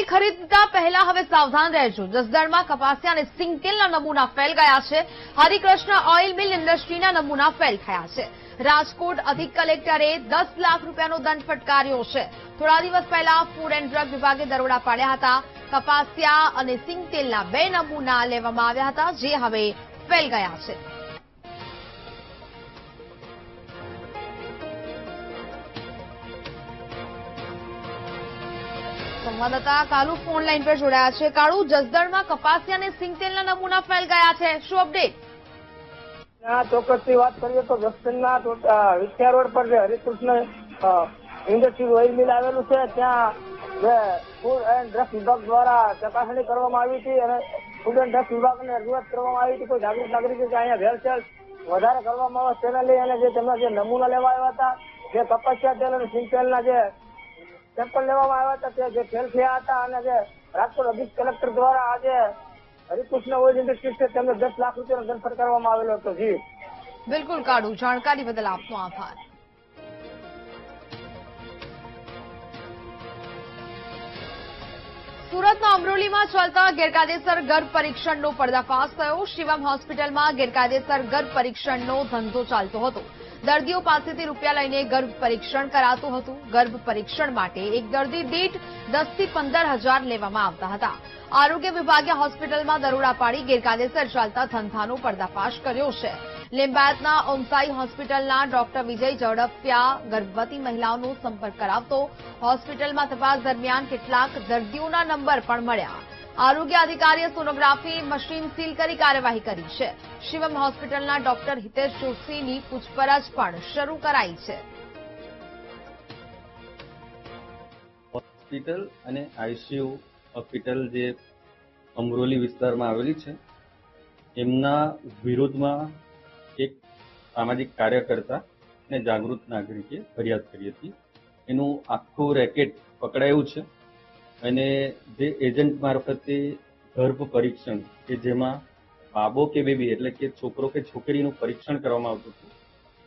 તેલ ખરીદતા પહેલા હવે સાવધાન રહેજો. જસદણમાં કપાસિયા અને સિંગતેલના નમૂના ફેલ ગયા છે. હરિકૃષ્ણ ઓઇલ મિલ ઇન્ડસ્ટ્રીના નમૂના ફેલ થયા છે. રાજકોટ અધિક કલેક્ટરે દસ લાખ રૂપિયાનો દંડ ફટકાર્યો છે. થોડા દિવસ પહેલા ફૂડ એન્ડ ડ્રગ વિભાગે દરોડા પાડ્યા હતા. કપાસિયા અને સિંગતેલના બે નમૂના લેવામાં આવ્યા હતા, જે હવે ફેલ ગયા છે. સંવાદદાતા કાલુ ફોન લાઈન પર જોડાયા છે. કાળુ, જસદણમાં કપાસિયા અને સિંગતેલના નમૂના ફેલ ગયા છે. શું અપડેટ? ચોક્કસથી વાત કરીએ તો જસદણના વિખ્યા રોડ પર જે હરિકૃષ્ણ ઇન્ડસ્ટ્રી ઓઇલ મિલ આવેલું છે, ત્યાં જે ફૂડ એન્ડ ડ્રગ્સ વિભાગ દ્વારા ચકાસણી કરવામાં આવી હતી અને ફૂડ એન્ડ ડ્રગ્સ વિભાગને રજૂઆત કરવામાં આવી હતી. કોઈ જાગૃત નાગરિકો કે અહીંયા ભેળસેળ વધારે કરવામાં આવે તેને લઈ અને જે તેમના જે નમૂના લેવા આવ્યા હતા, જે કપાસિયા તેલ અને સિંગ તેલના જે સેમ્પલ લેવામાં આવ્યા હતા તે જે ફેલ થયા હતા અને જે રાજકોટ અધિક કલેક્ટર દ્વારા આજે હરિકૃષ્ણ ઓઇલ ઇન્ડસ્ટ્રી છે તેમને દસ લાખ રૂપિયાનો દંડ ફટકારવામાં આવેલો હતો. જી. બિલકુલ કાઢું જાણકારી બદલ આપનો આભાર. સુરતના અમરોલીમાં ચાલતા ગેરકાયદેસર ગર્ભ પરીક્ષણનો પર્દાફાશ થયો. શિવમ હોસ્પિટલમાં ગેરકાયદેસર ગર્ભ પરીક્ષણનો ધંધો ચાલતો હતો. દર્દીઓ પાસેથી રૂપિયા લઈને ગર્ભ પરીક્ષણ કરાતું હતું. ગર્ભ પરીક્ષણ માટે એક દર્દી દીઠ દસથી પંદર લેવામાં આવતા હતા. આરોગ્ય વિભાગે હોસ્પિટલમાં દરોડા પાડી ગેરકાયદેસર ચાલતા ધંધાનો પર્દાફાશ કર્યો છે. લિંબાયતના ઓમસાઈ હોસ્પિટલના ડોક્ટર વિજય ઝડપિયા ગર્ભવતી મહિલાઓનો સંપર્ક કરાવતો. હોસ્પિટલમાં તપાસ દરમિયાન કેટલાક દર્દીઓના નંબર પણ મળ્યા. આરોગ્ય અધિકારીએ સોનોગ્રાફી મશીન સીલ કરી કાર્યવાહી કરી છે. શિવમ હોસ્પિટલના ડોક્ટર હિતેશ જોશીની પૂછપરછ પણ શરૂ કરાઈ છે. હોસ્પિટલ અને આઈસીયુ હોસ્પિટલ જે અમરોલી વિસ્તારમાં આવેલી છે, એમના વિરોધમાં એક સામાજિક કાર્યકર્તા અને જાગૃત નાગરિકે ફરિયાદ કરી હતી. એનું આખું રેકેટ પકડાયું છે. અને જે એજન્ટ મારફતે ગર્ભ પરીક્ષણ, કે જેમાં બાબો કે બેબી એટલે કે છોકરો કે છોકરીનું પરીક્ષણ કરવામાં આવતું હતું.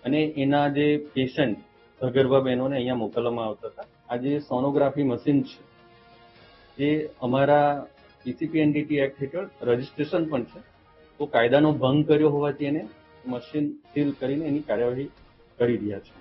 અને એના જે પેશન્ટ સગર્ભા બહેનોને અહીંયા મોકલવામાં આવતા હતા. આ જે સોનોગ્રાફી મશીન છે, એ અમારા પીસીપીએનડીટી એક્ટ હેઠળ રજીસ્ટ્રેશન પણ છે. તો કાયદાનો ભંગ કર્યો હોવાથી એને મશીન સીલ કરીને એની કાર્યવાહી કરી રહ્યા છે.